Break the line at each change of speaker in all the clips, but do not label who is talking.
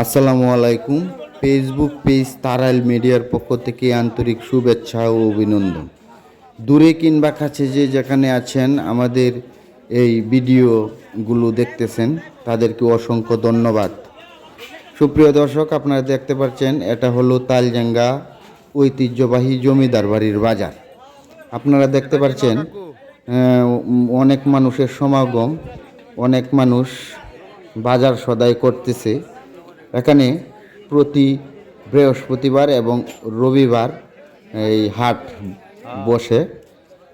আসসালামু আলাইকুম। Facebook page Tarail মিডিয়ার পক্ষ থেকে আন্তরিক শুভেচ্ছা ও অভিনন্দন। দূরে কিংবা কাছে যে যেখানে আছেন, আমাদের এই ভিডিওগুলো দেখতেছেন, তাদেরকে অসংখ্য ধন্যবাদ। সুপ্রিয় দর্শক, আপনারা দেখতে পাচ্ছেন, এটা হলো তালজাঙ্গা ঐতিহ্যবাহী জমিদার বাড়ির বাজার। আপনারা দেখতে পাচ্ছেন অনেক মানুষের সমাগম, অনেক মানুষ বাজার সদাই করতেছে। এখানে প্রতি বৃহস্পতিবার এবং রবিবার এই হাট বসে।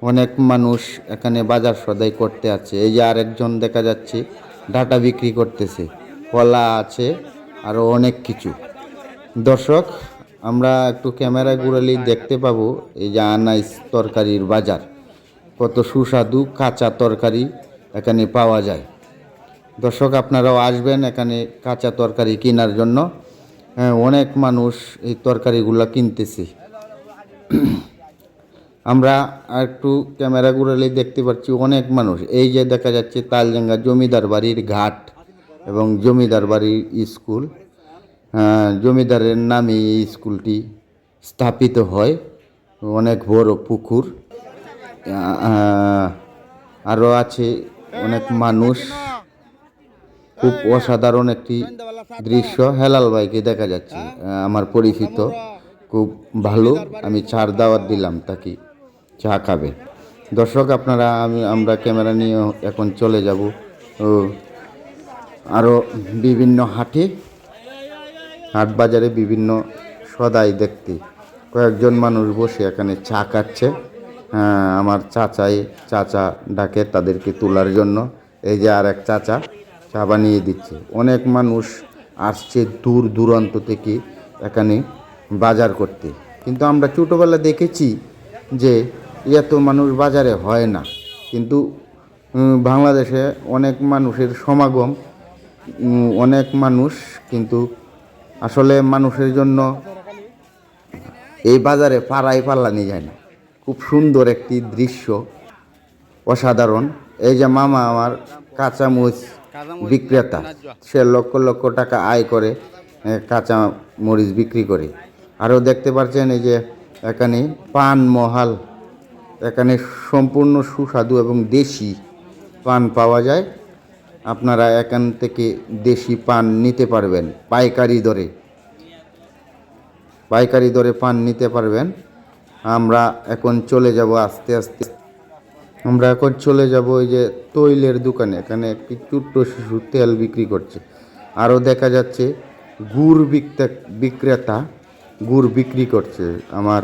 অনেক মানুষ এখানে বাজার সদাই করতে আছে। এই যে আরেকজন দেখা যাচ্ছে, ডাটা বিক্রি করতেছে। কলা আছে আরও অনেক কিছু। দর্শক, আমরা একটু ক্যামেরা ঘুরালেই দেখতে পাবো এই যে আনাইস তরকারির বাজার। কত সুস্বাদু কাঁচা তরকারি এখানে পাওয়া যায়। দর্শক আপনারাও আসবেন এখানে কাঁচা তরকারি কেনার জন্য। হ্যাঁ, অনেক মানুষ এই তরকারিগুলো কিনতেছে। আমরা একটু ক্যামেরা ঘুরালেই দেখতে পাচ্ছি অনেক মানুষ। এই যে দেখা যাচ্ছে তালজাঙ্গা জমিদার বাড়ির ঘাট এবং জমিদার বাড়ির স্কুল। জমিদারের নামে এই স্কুলটি স্থাপিত হয়। অনেক বড় পুকুর। আরও আছে অনেক মানুষ। খুব অসাধারণ একটি দৃশ্য। হেলাল ভাইকে দেখা যাচ্ছে আমার পরিচিত। খুব ভালো আমি ছাড় দাওয়াত দিলাম তাকে চা খাবে। দর্শক আপনারা আমি আমরা ক্যামেরা নিয়ে এখন চলে যাব। আরও বিভিন্ন হাটে হাট বাজারে বিভিন্ন সদাই দেখতে। কয়েকজন মানুষ বসে এখানে চা হ্যাঁ, আমার চাচাই চাচা ডাকে তাদেরকে তোলার জন্য। এই যে আর এক চাচা। চা বানিয়ে দিচ্ছে। অনেক মানুষ আসছে দূর দূরান্ত থেকে এখানে বাজার করতে। কিন্তু আমরা ছোটোবেলা দেখেছি যে এত মানুষ বাজারে হয় না। কিন্তু বাংলাদেশে অনেক মানুষের সমাগম অনেক মানুষ কিন্তু আসলে মানুষের জন্য এই বাজারে পাড়াই পাল্লানি যায় না। খুব সুন্দর একটি দৃশ্য, অসাধারণ। এই যে মামা আমার কাঁচামরিচ বিক্রেতা। সে লক্ষ লক্ষ টাকা আয় করে কাঁচা মরিচ বিক্রি করে। আরও দেখতে পাচ্ছেন এই যে এখানে পান মহাল। এখানে সম্পূর্ণ সুস্বাদু এবং দেশি পান পাওয়া যায়। আপনারা এখান থেকে দেশি পান নিতে পারবেন পাইকারি দরে। পাইকারি দরে পান নিতে পারবেন। আমরা এখন চলে যাব আস্তে আস্তে। আমরা এখন চলে যাব ওই যে তৈলের দোকানে, এখানে একটি ছোট্ট শিশু তেল বিক্রি করছে। আরও দেখা যাচ্ছে, গুড় বিক্রেতা গুড় বিক্রি করছে। আমার